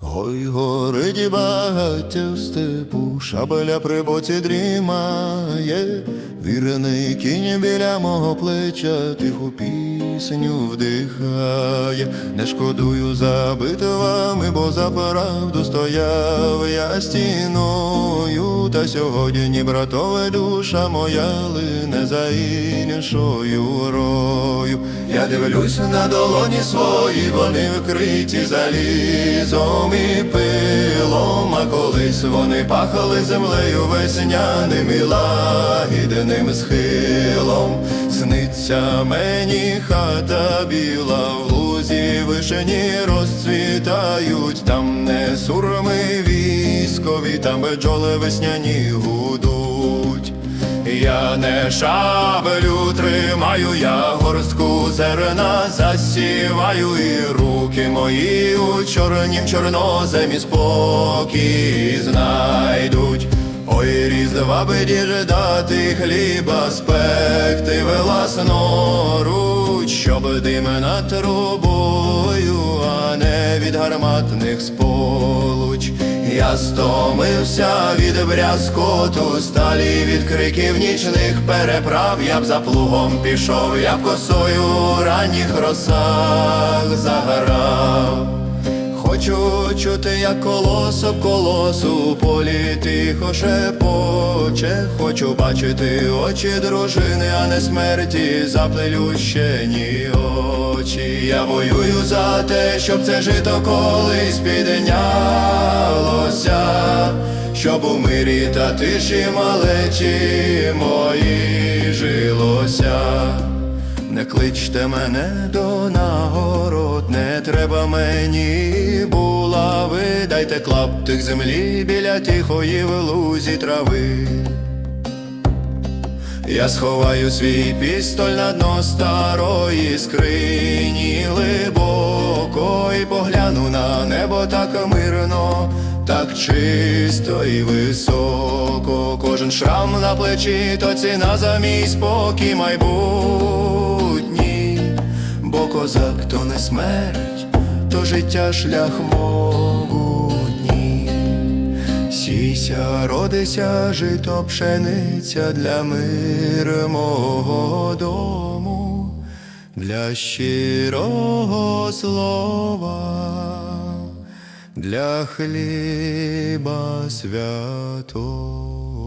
Ой, горить багаття в степу, шабеля при боці дрімає, вірений кінь біля мого плеча, тиху пісню вдихає, не шкодую за битвами, бо за правду стояв я стіною, та сьогодні, братове, душа моя лине за іншою рою. Я дивлюсь на долоні свої, вони вкриті залізом і пилом, а колись вони пахали землею весняним і лагідним схилом. Сниться мені хата біла, в лузі вишені розцвітають, там не сурми військові, там бджоли весняні гудуть. Я не шабелю тримаю, я горстку зерна засіваю, і руки мої у чорнім чорноземі спокій знайдуть. Ой, різдва би діждати хліба спекти власноруч, щоб дим над трубою, а не від гарматних сполуч. Я стомився від брязкоту сталі від криків нічних переправ. Я б за плугом пішов, я б косою ранніх росах заграв. Хочу чути, як колос об колосу полі тихо шепоче. Хочу бачити очі дружини, а не смерті заплелющені очі. Я воюю за те, щоб це жито колись піднялося, щоб у мирі та тиші малечі мої жилося. Не кличте мене до нагород, не треба мені булави, дайте клаптик землі біля тихої в трави. Я сховаю свій пістоль на дно старої скрині глибоко і погляну на небо так мирно, так чисто і високо. Кожен шрам на плечі, то ціна за мій спокій майбутній, бо козак то не смерть, то життя шлях могутній. Сійся, родися, жито пшениця для миру мого дому, для щирого слова, для хліба святого.